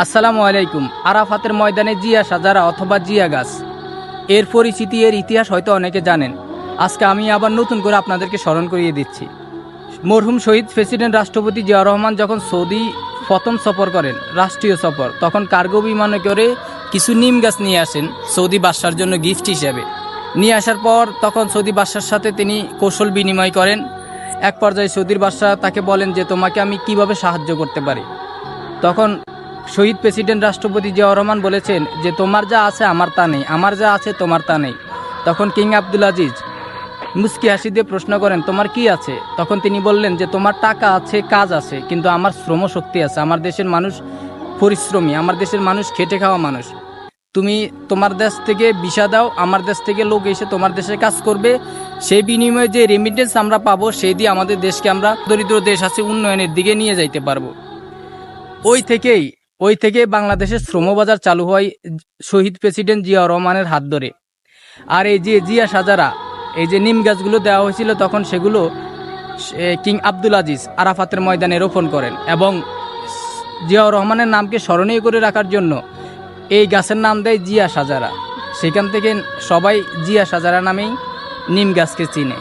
আসসালামু আলাইকুম। আরাফাতের ময়দানে জিয়া সাজারা অথবা জিয়া গাছ। এর পরিচিতি, এর ইতিহাস হয়তো অনেকে জানেন। আজকে আমি আবার নতুন করে আপনাদেরকে স্মরণ করিয়ে দিচ্ছি। মরহুম শহীদ প্রেসিডেন্ট রাষ্ট্রপতি জিয়া রহমান যখন সৌদি প্রথম সফর করেন, রাষ্ট্রীয় সফর, তখন কার্গো বিমানে করে কিছু নিম গাছ নিয়ে আসেন সৌদি বাদশার জন্য গিফট হিসেবে। নিয়ে আসার পর তখন সৌদি বাদশার সাথে তিনি কৌশল বিনিময় করেন। এক পর্যায়ে সৌদির বাদশাহ তাকে বলেন যে, তোমাকে আমি কীভাবে সাহায্য করতে পারি? তখন শহীদ প্রেসিডেন্ট রাষ্ট্রপতি জিয়াউর রহমান বলেছেন যে, তোমার যা আছে আমার তা নেই, আমার যা আছে তোমার তা নেই। তখন কিং আব্দুল আজিজ মুস্কি হাসি দিয়ে প্রশ্ন করেন, তোমার কি আছে? তখন তিনি বললেন যে, তোমার টাকা আছে, কাজ আছে, কিন্তু আমার শ্রম শক্তি আছে। আমার দেশের মানুষ পরিশ্রমী, আমার দেশের মানুষ খেটে খাওয়া মানুষ। তুমি তোমার দেশ থেকে বিষা দাও, আমার দেশ থেকে লোক এসে তোমার দেশে কাজ করবে। সেই বিনিময়ে যে রেমিটেন্স আমরা পাবো, সেই দিয়ে আমাদের দেশকে আমরা দরিদ্র দেশ আছে উন্নয়নের দিকে নিয়ে যাইতে পারব। ওই থেকেই ওই থেকে বাংলাদেশের শ্রমবাজার চালু হয় শহীদ প্রেসিডেন্ট জিয়া রহমানের হাত ধরে। আর এই যে জিয়া সাজারা, এই যে নিম গাছগুলো দেওয়া হয়েছিল তখন সেগুলো কিং আব্দুল আজিজ আরাফাতের ময়দানে রোপণ করেন এবং জিয়াউর রহমানের নামকে স্মরণীয় করে রাখার জন্য এই গাছের নাম দেয় জিয়া সাজারা। সেখান থেকে সবাই জিয়া সাজারা নামেই নিম গাছকে চিনে।